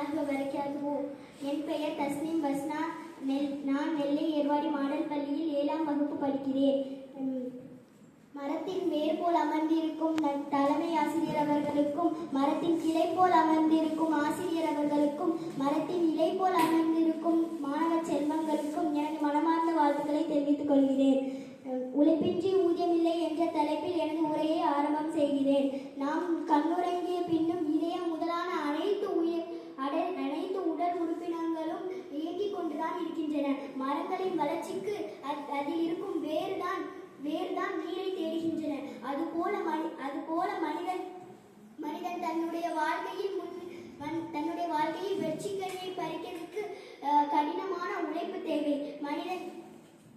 வரக்காதுவோ என் பெயர் தஸ்னீம் பஸ்னா. நெல் நான் நெல்லை ஏர்வாடி மாடல் பள்ளியில் ஏழாம் வகுப்பு படிக்கிறேன். மரத்தின் வேர் போல் அமர்ந்திருக்கும் தலைமை ஆசிரியர் அவர்களுக்கும் மரத்தின் கிளை போல் அமர்ந்திருக்கும் ஆசிரியர் அவர்களுக்கும் மரத்தின் இலை போல் அமர்ந்திருக்கும் மாணவ செல்வங்களுக்கும் எனது மனமார்ந்த வாழ்த்துக்களை தெரிவித்துக் கொள்கிறேன். உழைப்பின்றி ஊதியமில்லை என்ற தலைப்பில் எனது உரையை ஆரம்பம் செய்கிறேன். நாம் கண்ணுரை மரங்களின் வளர்ச்சிக்கு அதில் இருக்கும் வேறுதான் வேறுதான் நீரை தேடுகின்றன. அதுபோல மனி அதுபோல மனிதன் மனிதன் தன்னுடைய வாழ்க்கையில் முன் தன்னுடைய வாழ்க்கையில் வெற்றிக்கனியை பறிக்கிறதுக்கு கடினமான உழைப்பு தேவை. மனிதன்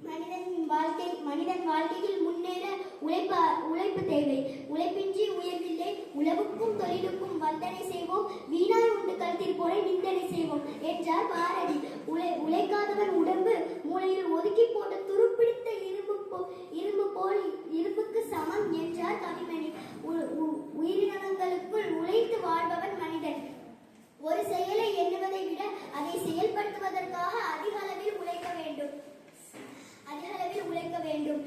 மனிதன் வாழ்க்கை மனிதன் வாழ்க்கையில் முன்னேற உழைப்ப உழைப்பு தேவை. உழைப்பின்றி உயர்வில்லை. உழவுக்கும் தொழிலுக்கும் வந்தனை செய்வோம். வீணாய் உண்டு கருத்தில் போல நிந்தனை செய்வோம். இரும்பு போல் இரும்புக்கு சமம் என்றார் கவிமணி உயிரினங்களுக்குள் உழைத்து வாழ்பவன் மனிதன். ஒரு செயலை எண்ணுவதை விட அதை செயல்படுத்துவதற்காக அதிக அளவில் உழைக்க வேண்டும். அதிக அளவில் உழைக்க வேண்டும்.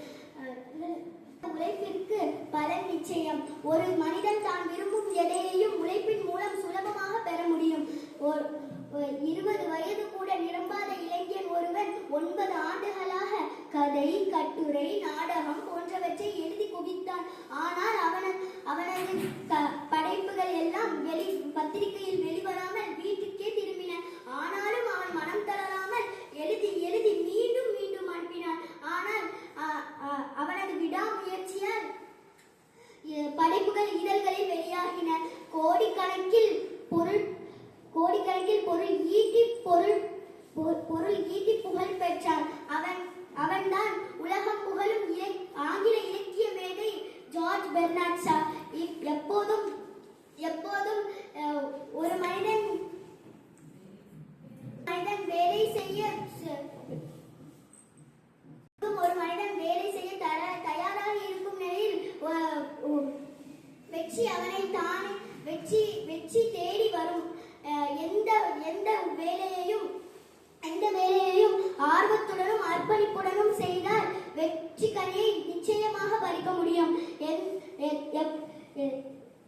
உழைப்பிற்கு பலன் நிச்சயம். ஒரு மனிதன் தான் விரும்பும் எதையையும் உழைப்பின் கதை கட்டுரை நாடகம் போன்றவற்றை எழுதி குவித்தான். ஆனால் அவன அவனது க- படைப்புகள் எல்லாம் வெளி பத்திரிகையில் வெளிவராமல் வீட்டுக்கே திரும்பின. ஆனாலும் அவன் மனம் தளராமல் எழுதி எழுதி மீண்டும் மீண்டும் அனுப்பினான். ஆனால் அவனது விடாமுயற்சியால் படைப்புகள் இதழ்களில் வெளியாகின. கோடிக்கணக்கில் பொருள் கோடிக்கணக்கில் பொருள் ஈட்டி பொருள் ஜார்ஜ் பெர்னாட்ஸா எப்போதும் எப்போதும் ஒரு மனிதன்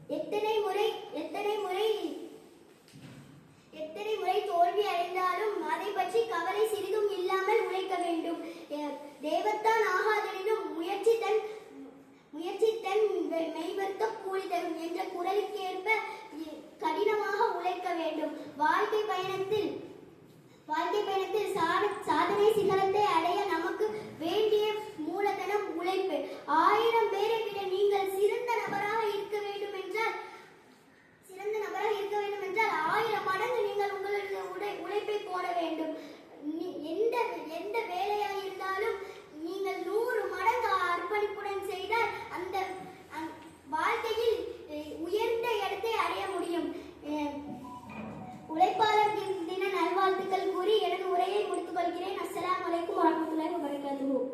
எத்தனை முறை எத்தனை முறை எத்தனை முறை தோல்வி அடைந்தாலும் அதை பற்றி கவலை சிறிதும் இல்லாமல் உழைக்க வேண்டும். தேவத்தான் தெய்வத்தான் முயற்சி தன் முயற்சி தன் வெ- மெய்வர்க்க கூலி தரும் என்ற குரலுக்கு ஏற்ப கடினமாக உழைக்க வேண்டும். வாழ்க்கை பயணத்தில் வாழ்க்கை பயணத்தில் சாத- சாதனை சிகரத்தில் போட வேண்டும். எந்த எந்த வேலையாக இருந்தாலும் நீங்கள் நூறு மடங்கு அர்ப்பணிப்புடன் செய்தால் அந்த வாழ்க்கையில் உயர்ந்த இடத்தை அடைய முடியும். உழைப்பாளர் தின நல்வாழ்த்துக்கள் கூறி எனது உரையை முடித்துக் கொள்கிறேன். அஸ்லாம் வலைக்கும் வரமத்துலாய் வரகாத்துவோம்